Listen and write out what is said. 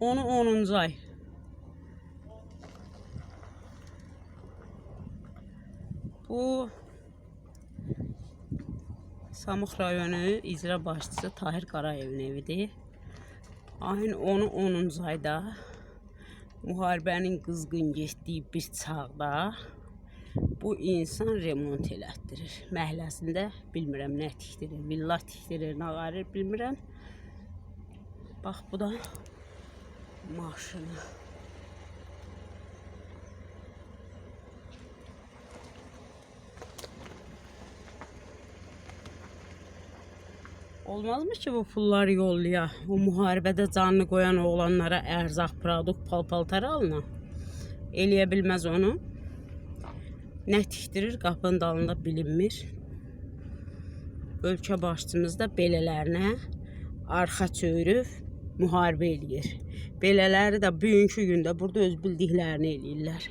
Onu 10-cu ay. Bu Samux rayonu icra başçısı Tahir Qarayevin evidir. Ayın 10-u 10-cu ayda müharibənin qızğın getdiyi bir çağda bu insan remont elətdirir. Məhəlləsində bilmirəm nə tikdirir, villa tikdirir, nə qarir bilmirəm. Bax bu da maşını. Olmazmı ki bu pulları yollaya? O müharibədə canını qoyan oğlanlara ərzaq, produkt, pal-paltar alına. Eləyə bilməz onu. Nə tikdirir qapının dalında bilinmir. Ölkə başçımız da belələrinə arxa çörüb müharibə eləyir. Belələri də bugünkü gündə burada öz bildiklərini eləyirlər.